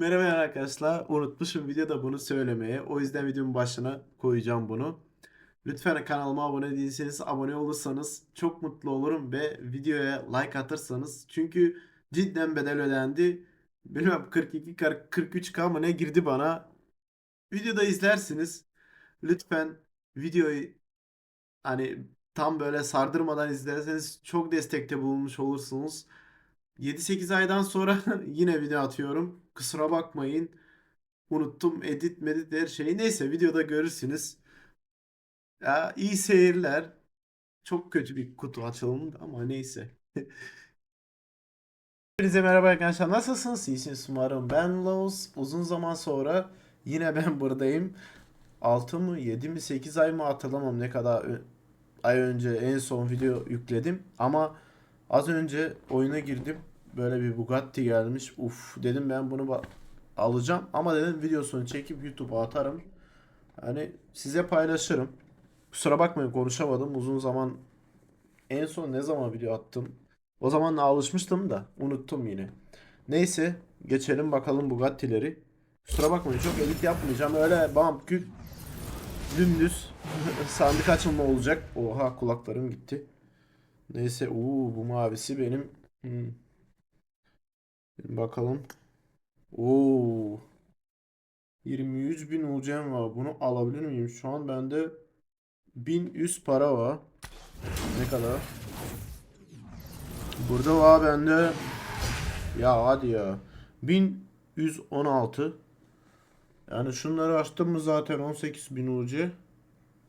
Merhaba arkadaşlar. Unutmuşum videoda bunu söylemeye. O yüzden videonun başına koyacağım bunu. Lütfen kanalıma abone değilseniz abone olursanız çok mutlu olurum ve videoya like atırsanız. Çünkü cidden bedel ödendi. Bilmem 42 43k mı ne girdi bana. Videoda izlersiniz. Lütfen videoyu hani tam böyle sardırmadan izlerseniz çok destekte bulunmuş olursunuz. 7-8 aydan sonra yine video atıyorum. Kusura bakmayın. Unuttum edit medit her şeyi. Neyse videoda görürsünüz. Ya iyi seyirler. Çok kötü bir kutu açılımı ama neyse. Hepinize merhaba arkadaşlar. Nasılsınız? İyisiniz umarım. Ben Laos. Uzun zaman sonra yine ben buradayım. 6 mı 7 mi 8 ay mı hatırlamam ne kadar ay önce en son video yükledim. Ama az önce oyuna girdim. Böyle bir Bugatti gelmiş. Uf dedim ben bunu alacağım. Ama dedim videosunu çekip YouTube'a atarım. Hani size paylaşırım. Kusura bakmayın konuşamadım. Uzun zaman en son ne zaman video attım? O zaman alışmıştım da unuttum yine. Neyse geçelim bakalım Bugatti'leri. Kusura bakmayın çok edit yapmayacağım. Öyle bam gül dümdüz sandık açılma olacak. Oha kulaklarım gitti. Neyse uuu bu mavisi benim. Hmm. Bakalım. Oo. 23 bin UC'm var. Bunu alabilir miyim? Şu an bende 1100 para var. Ne kadar? Burada var bende. Ya hadi ya. 1116. Yani şunları açtım mı zaten 18.000 UC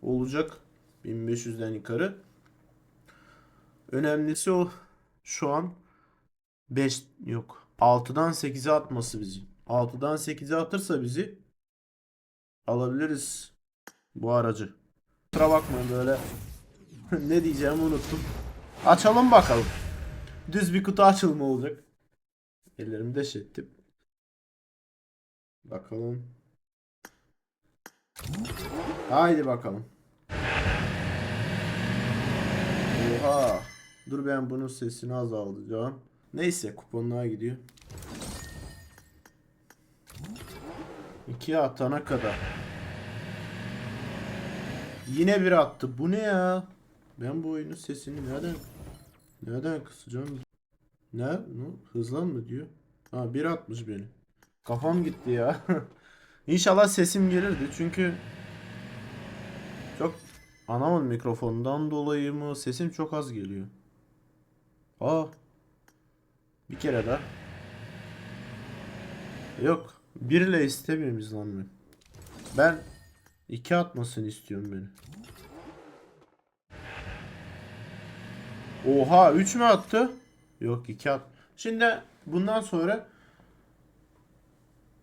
olacak. 1500'den yukarı. Önemlisi o şu an 5 yok. 6'dan 8'e atması bizi. 6'dan 8'e atırsa bizi alabiliriz bu aracı. Kusura bakmayın böyle ne diyeceğimi unuttum. Açalım bakalım. Düz bir kutu açılma olacak. Ellerimi deş ettim. Bakalım. Haydi bakalım. Oha. Dur ben bunun sesini azaltacağım. Neyse kuponluğa gidiyor. İkiye atana kadar. Yine bir attı. Bu ne ya? Ben bu oyunun sesini nereden nereden kısacağım? Ne? ne? Hızlan mı diyor? Ha bir atmış beni. Kafam gitti ya. İnşallah sesim gelirdi çünkü çok anamın mikrofondan dolayı mı sesim çok az geliyor. Aa. Bir kere daha. Yok. Birle istemiyorum izlenmeyi. Ben iki atmasını istiyorum beni. Oha 3 mü attı? Yok 2 at. Şimdi bundan sonra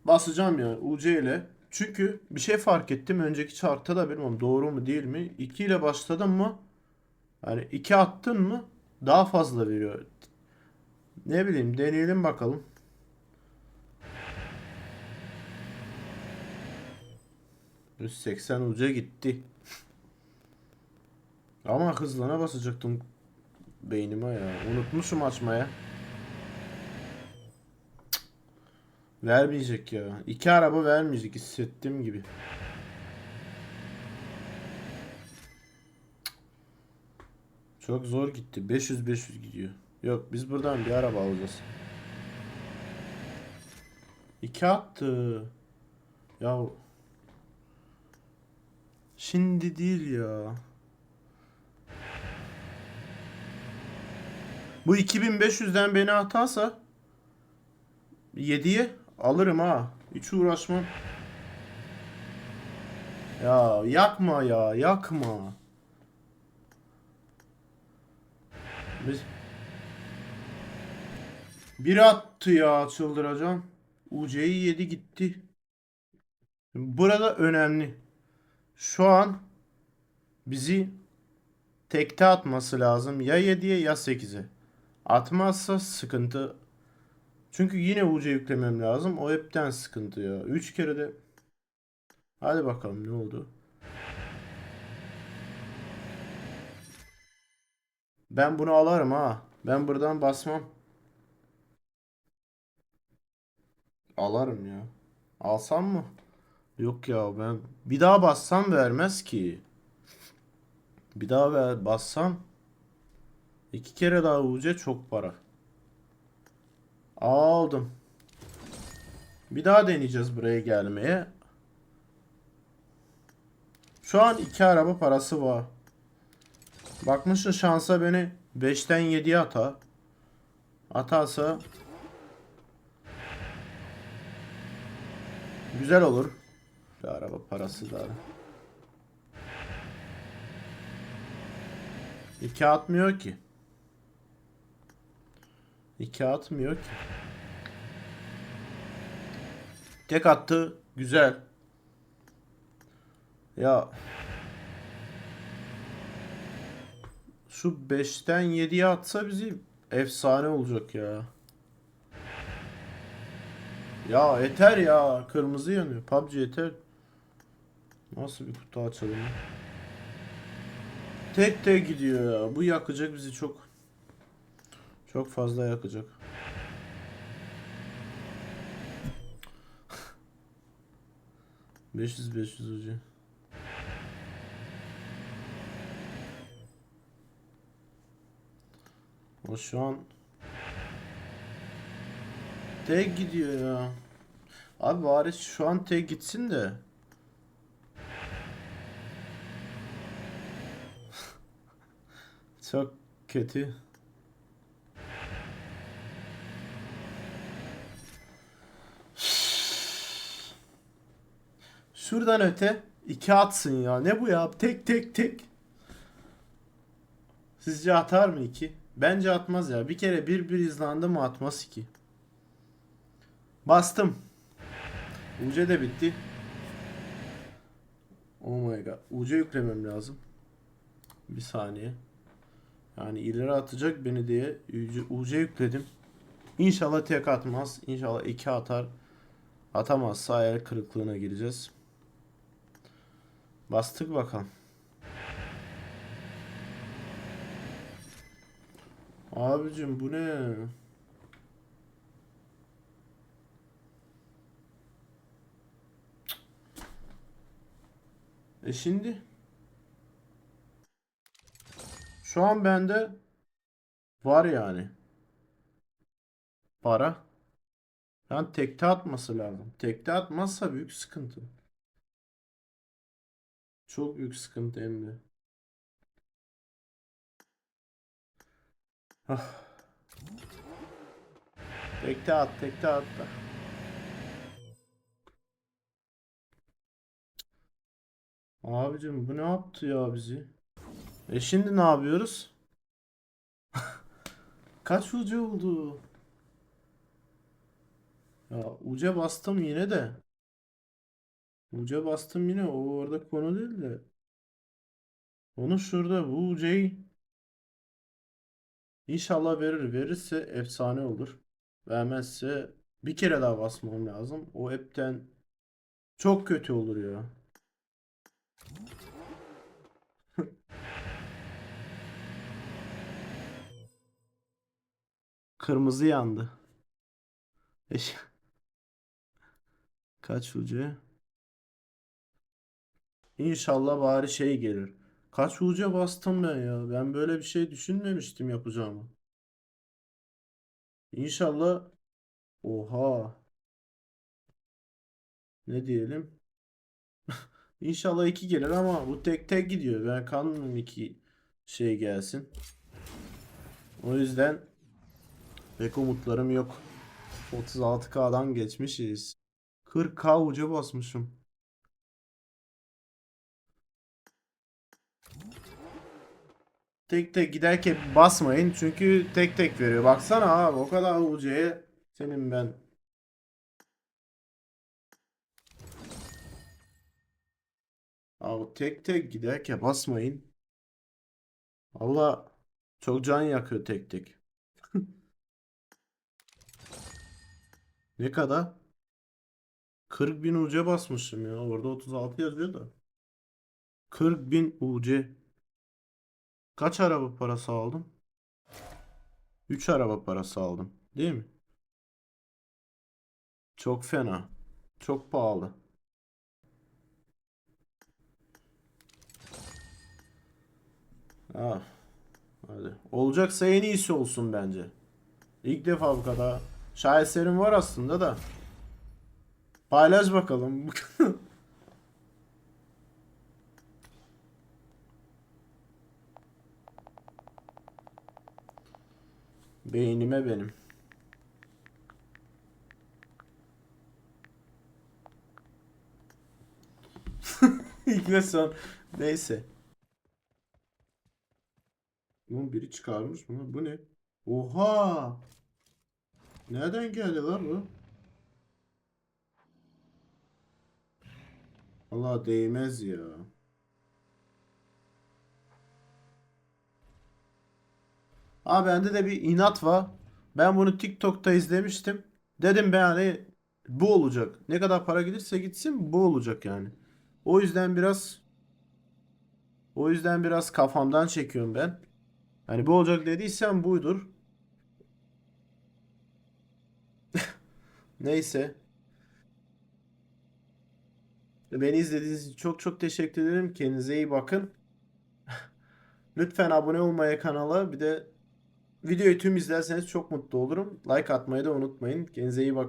basacağım ya UC ile. Çünkü bir şey fark ettim. Önceki chartta da bilmiyorum doğru mu değil mi? 2 ile başladın mı? Yani 2 attın mı? Daha fazla veriyor. Ne bileyim deneyelim bakalım. Üst 80 uca gitti. Ama hızlana basacaktım beynime ya. Unutmuşum açmaya. Cık. Vermeyecek ya. İki araba vermeyecek hissettiğim gibi. Çok zor gitti. 500-500 gidiyor. Yok biz buradan bir araba alacağız. İki attı. Ya şimdi değil ya. Bu 2500'den beni atarsa 7'ye alırım ha. Hiç uğraşmam. Ya yakma ya yakma. Biz... Biri attı ya çıldıracağım. UC'yi yedi gitti. Burada önemli. Şu an bizi tekte atması lazım. Ya 7'ye ya 8'e. Atmazsa sıkıntı. Çünkü yine UC yüklemem lazım. O hepten sıkıntı ya. 3 kere de Hadi bakalım ne oldu? Ben bunu alarım ha. Ben buradan basmam. Alarım ya. Alsam mı? Yok ya ben bir daha bassam vermez ki. Bir daha ver, bassam iki kere daha UC çok para. Aldım. Bir daha deneyeceğiz buraya gelmeye. Şu an iki araba parası var. Bakmışsın şansa beni 5'ten 7'ye ata. Atarsa güzel olur. Bir araba parası da. İki atmıyor ki. İki atmıyor ki. Tek attı. Güzel. Ya şu 5'ten 7'ye atsa bizi efsane olacak ya. Ya yeter ya. Kırmızı yanıyor. PUBG yeter. Nasıl bir kutu açalım? Tek tek gidiyor ya. Bu yakacak bizi çok. Çok fazla yakacak. Beş yüz beş yüz hoca. O şu an tek gidiyor ya. Abi bari şu an tek gitsin de. Çok kötü. Şuradan öte iki atsın ya. Ne bu ya? Tek tek tek. Sizce atar mı iki? Bence atmaz ya. Bir kere bir bir izlandı mı atmaz iki. Bastım. UC de bitti. Oh my god. UC yüklemem lazım. Bir saniye. Yani ileri atacak beni diye UC, UC yükledim. İnşallah tek atmaz. İnşallah iki atar. Atamazsa hayal kırıklığına gireceğiz. Bastık bakalım. Abicim bu ne? E şimdi şu an bende var yani para. Yani tekte atması lazım. Tekte atmazsa büyük sıkıntı. Çok büyük sıkıntı hem de. Ah. Tekte at, tekte at da. Abicim bu ne yaptı ya bizi? E şimdi ne yapıyoruz? Kaç ucu oldu? Ya uca bastım yine de. Uca bastım yine o orada konu değil de. Onu şurada bu ucayı İnşallah verir. Verirse efsane olur. Vermezse bir kere daha basmam lazım. O hepten çok kötü olur ya. Kırmızı yandı. Eş. Kaç ucu? İnşallah bari şey gelir. Kaç uca bastım ben ya. Ben böyle bir şey düşünmemiştim yapacağımı. İnşallah. Oha. Ne diyelim? İnşallah iki gelir ama bu tek tek gidiyor. Ben kanmıyorum iki şey gelsin. O yüzden pek umutlarım yok. 36K'dan geçmişiz. 40K uca basmışım. Tek tek giderken basmayın çünkü tek tek veriyor. Baksana abi o kadar UC'ye senin ben. Abi tek tek giderken basmayın. Allah çok can yakıyor tek tek. Ne kadar? 40 bin UC basmışım ya. Orada 36 yazıyor da. 40 bin UC. Kaç araba parası aldım? 3 araba parası aldım. Değil mi? Çok fena. Çok pahalı. Ah. Hadi. Olacaksa en iyisi olsun bence. İlk defa bu kadar. Şaheserim var aslında da. Paylaş bakalım. Beynime benim. İlk ve son. Neyse. Biri çıkarmış mı? Bu ne? Oha! Nereden geldi lan bu? Allah değmez ya. Abi bende de bir inat var. Ben bunu TikTok'ta izlemiştim. Dedim ben hani bu olacak. Ne kadar para gelirse gitsin bu olacak yani. O yüzden biraz o yüzden biraz kafamdan çekiyorum ben. Hani bu olacak dediysem buydur. Neyse. Beni izlediğiniz için çok çok teşekkür ederim. Kendinize iyi bakın. Lütfen abone olmaya kanala bir de videoyu tüm izlerseniz çok mutlu olurum. Like atmayı da unutmayın. Kendinize iyi bakın.